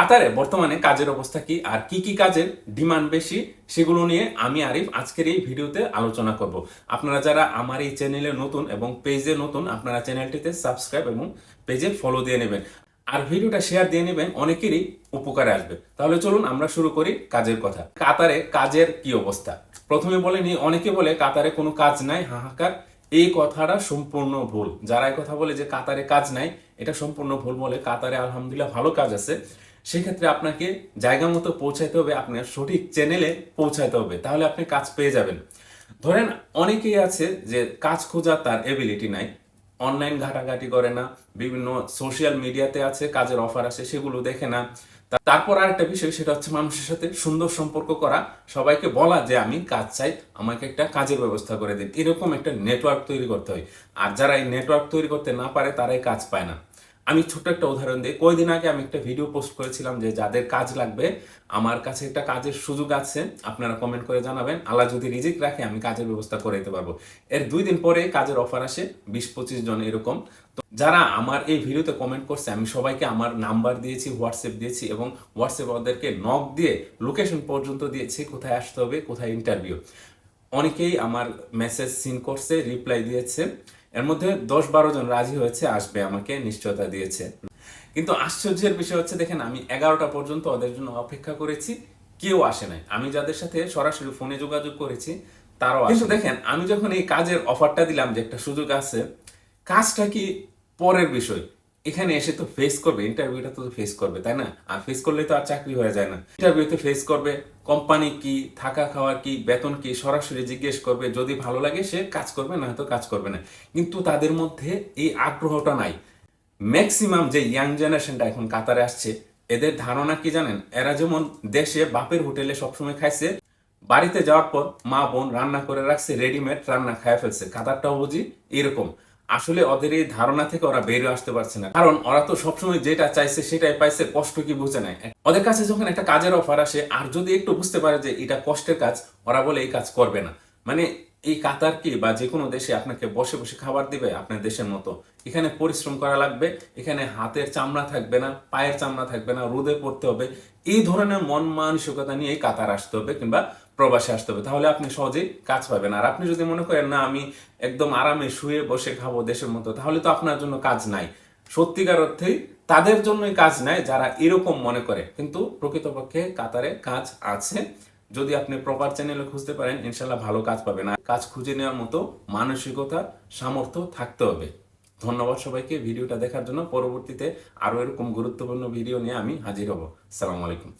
কাতারে বর্তমানে কাজের অবস্থা কি? আর কি কি কাজের ডিমান্ড বেশি? সেগুলো নিয়ে আমি আরিফ আজকের এই ভিডিওতে আলোচনা করব। আপনারা যারা আমার এই চ্যানেলে নতুন এবং পেজে নতুন, আপনারা চ্যানেলটিতে সাবস্ক্রাইব এবং পেজে ফলো দিয়ে নেবেন। আর ভিডিওটা শেয়ার দিয়ে নেবেন, অনেকেরই উপকারে আসবে। তাহলে চলুন আমরা শুরু করি কাজের কথা। কাতারে কাজের কি অবস্থা? প্রথমে বলে নি অনেকে বলে কাতারে কোনো কাজ নাই, হাহাকার। এই কথাটা সম্পূর্ণ ভুল। যারা এই কথা বলে যে কাতারে কাজ নাই, এটা সম্পূর্ণ ভুল বলে কাতারে আলহামদুলিল্লাহ ভালো কাজ আছে। সেক্ষেত্রে আপনাকে জায়গা মতো পৌঁছাইতে হবে, আপনার সঠিক চ্যানেলে পৌঁছাইতে হবে, তাহলে আপনি কাজ পেয়ে যাবেন। ধরেন অনেকেই আছে যে কাজ খোঁজার তার এবিলিটি নাই অনলাইন ঘাটাঘাটি করে না, বিভিন্ন সোশ্যাল মিডিয়াতে আছে, কাজের অফার আসে সেগুলো দেখে না। তারপর আরেকটা বিষয়, সেটা হচ্ছে মানুষের সাথে সুন্দর সম্পর্ক করা। সবাইকে বলা যে আমি কাজ চাই, আমাকে একটা কাজের ব্যবস্থা করে দিন। এরকম একটা নেটওয়ার্ক তৈরি করতে হয়। আর যারা এই নেটওয়ার্ক তৈরি করতে না পারে, তারাই কাজ পায় না। আমি ছোট্ট একটা উদাহরণ দিই। কয়েকদিন আগে আমি একটা ভিডিও পোস্ট করেছিলাম যে যাদের কাজ লাগবে, আমার কাছে একটা কাজের সুযোগ আছে, আপনারা কমেন্ট করে জানাবেন। আল্লাহ যদি রিজিক রাখে, আমি কাজের ব্যবস্থা করে দিতে পারব। এর দুই দিন পরে কাজের অফার আসে বিশ পঁচিশ জন এরকম। তো যারা আমার এই ভিডিওতে কমেন্ট করছে, আমি সবাইকে আমার নাম্বার দিয়েছি হোয়াটসঅ্যাপ দিয়েছি এবং হোয়াটসঅ্যাপ ওদেরকে নক দিয়ে লোকেশন পর্যন্ত দিয়েছি, কোথায় আসতে হবে, কোথায় ইন্টারভিউ অনেকেই আমার মেসেজ সিন করছে রিপ্লাই দিয়েছে। এর মধ্যে দশ বারো জন রাজি হয়েছে আসবে আমাকে নিশ্চয়তা দিয়েছে। কিন্তু আশ্চর্যের বিষয় হচ্ছে দেখেন আমি এগারোটা পর্যন্ত ওদের জন্য অপেক্ষা করেছি কেউ আসে নাই। আমি যাদের সাথে সরাসরি ফোনে যোগাযোগ করেছি তারাও কিন্তু দেখেন আমি যখন এই কাজের অফারটা দিলাম যে একটা সুযোগ আছে কাজটা কি পরের বিষয়? এখানে এসে তো ফেস করবে ইন্টারভিউটা তো ফেস করবে, তাই না? আর ফেস করলে তো আর চাকরি হয়ে যায় না। ইন্টারভিউতে ফেস করবে কোম্পানি কি, থাকা খাওয়া কি, বেতন কি, সরাসরি জিজ্ঞেস করবে, যদি ভালো লাগে সে কাজ করবে না হয়তো কাজ করবে না। কিন্তু তাদের মধ্যে এই আগ্রহটা নাই। ম্যাক্সিমাম যে ইয়াং জেনারেশনটা এখন কাতারে আসছে, এদের ধারণা কি জানেন? এরা যেমন দেশে বাপের হোটেলে সবসময় খাইছে, বাড়িতে যাওয়ার পর মা বোন রান্না করে রাখছে রেডিমেড রান্না খায় ফেলছে। কাতারটাও বুঝি এরকম আসলে ওদের এই ধারণা থেকে ওরা বেরিয়ে আসতে পারছে না। কারণ ওরা তো সবসময় যেটা চাইছে সেটাই পাইছে, কষ্ট কি বুঝে নাই। ওদের কাছে যখন একটা কাজের অফার আসে, আর যদি একটু বুঝতে পারে যে এটা কষ্টের কাজ, ওরা বলে এই কাজ করবে না। মানে এই কাতার কি বা যে কোনো দেশে আপনাকে বসে বসে খাবার দিবে আপনার দেশের মতো? এখানে পরিশ্রম করা লাগবে, এখানে হাতের চামড়া থাকবে না, পায়ের চামড়া থাকবে না, রোদে পড়তে হবে। এই ধরনের মন মানসিকতা নিয়ে কাতার আসতে হবে কিংবা প্রবাসে আসতে হবে। তাহলে আপনি সহজেই কাজ পাবেন। আর আপনি যদি মনে করেন, না, আমি একদম আরামে শুয়ে বসে খাব দেশের মতো, তাহলে তো আপনার জন্য কাজ নাই। সত্যিকার অর্থেই তাদের জন্যই কাজ নাই যারা এরকম মনে করে। কিন্তু প্রকৃতপক্ষে কাতারে কাজ আছে। যদি আপনি প্রপার চ্যানেলে খুঁজতে পারেন, ইনশাল্লাহ ভালো কাজ পাবেন। আর কাজ খুঁজে নেওয়ার মতো মানসিকতা, সামর্থ্য থাকতে হবে। ধন্যবাদ সবাইকে ভিডিওটা দেখার জন্য। পরবর্তীতে আরও এরকম গুরুত্বপূর্ণ ভিডিও নিয়ে আমি হাজির হব। সালাম আলাইকুম।